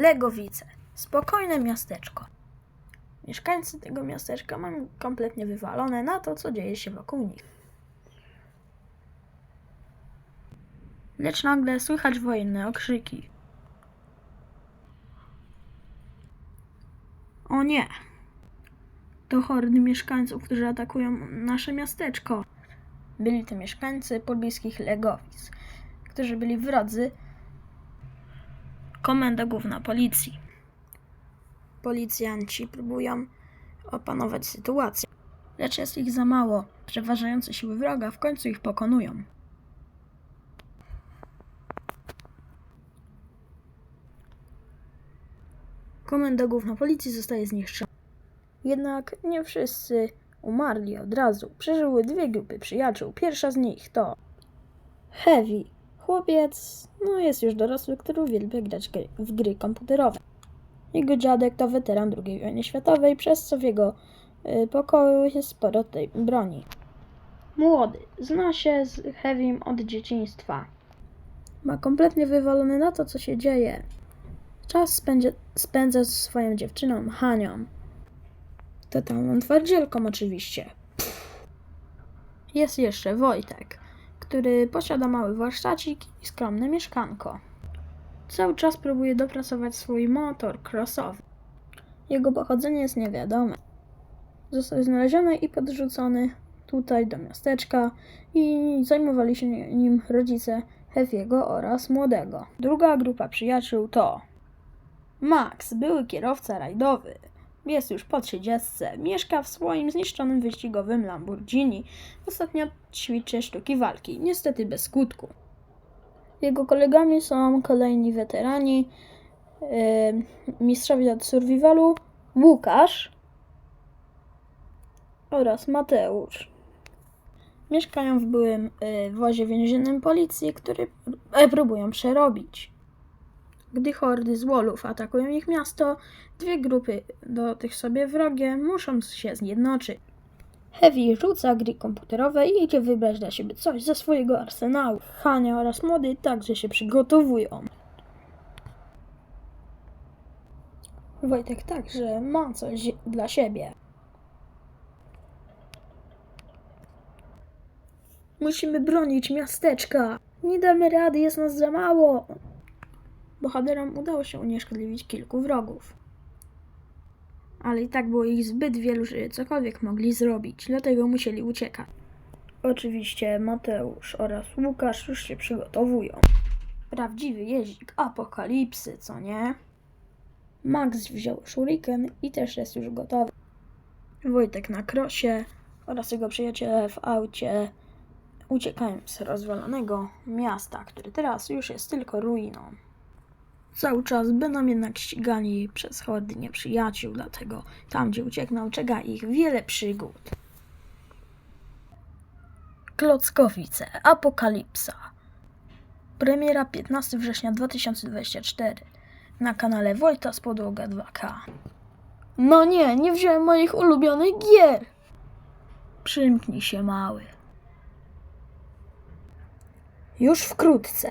Legowice. Spokojne miasteczko. Mieszkańcy tego miasteczka mają kompletnie wywalone na to, co dzieje się wokół nich. Lecz nagle słychać wojenne okrzyki. O nie! To hordy mieszkańców, którzy atakują nasze miasteczko. Byli to mieszkańcy pobliskich Legowic, którzy byli wrodzy Komenda Główna Policji. Policjanci próbują opanować sytuację, lecz jest ich za mało. Przeważające siły wroga w końcu ich pokonują. Komenda Główna Policji zostaje zniszczona. Jednak nie wszyscy umarli od razu. Przeżyły dwie grupy przyjaciół. Pierwsza z nich to Heavy, chłopiec, no jest już dorosły, który uwielbia grać w gry komputerowe. Jego dziadek to weteran II wojny światowej, przez co w jego y, pokoju jest sporo tej broni. Młody, zna się z Heavym od dzieciństwa. Ma kompletnie wywalony na to, co się dzieje. Czas spędza, spędza ze swoją dziewczyną, Hanią. Totalną twardzielką oczywiście. Jest jeszcze Wojtek, który posiada mały warsztacik i skromne mieszkanko. Cały czas próbuje dopracować swój motor crossowy. Jego pochodzenie jest niewiadome. Został znaleziony i podrzucony tutaj do miasteczka i zajmowali się nim rodzice Hefiego oraz młodego. Druga grupa przyjaciół to Max, były kierowca rajdowy. Jest już po trzydziestce. Mieszka w swoim zniszczonym wyścigowym Lamborghini. Ostatnio ćwiczy sztuki walki, niestety bez skutku. Jego kolegami są kolejni weterani, yy, mistrzowie od survivalu, Łukasz oraz Mateusz. Mieszkają w byłym yy, wozie więziennym policji, który e, próbują przerobić. Gdy hordy z Wolów atakują ich miasto, dwie grupy do tych sobie wrogie muszą się zjednoczyć. Heavy rzuca gry komputerowe i idzie wybrać dla siebie coś ze swojego arsenału. Hania oraz młody także się przygotowują. Wojtek także ma coś dla siebie. Musimy bronić miasteczka. Nie damy rady, jest nas za mało. Bohaterom udało się unieszkodliwić kilku wrogów. Ale i tak było ich zbyt wielu, że cokolwiek mogli zrobić, dlatego musieli uciekać. Oczywiście Mateusz oraz Łukasz już się przygotowują. Prawdziwy jeździk apokalipsy, co nie? Max wziął shuriken i też jest już gotowy. Wojtek na krosie oraz jego przyjaciele w aucie uciekają z rozwalonego miasta, które teraz już jest tylko ruiną. Cały czas będą jednak ścigani przez hordy nieprzyjaciół, dlatego tam, gdzie uciekną, czeka ich wiele przygód. Klockowice Apokalipsa Premiera 15 września 2024 na kanale Wojta z Podłoga 2K. No nie, nie wziąłem moich ulubionych gier! Przymknij się, mały. Już wkrótce.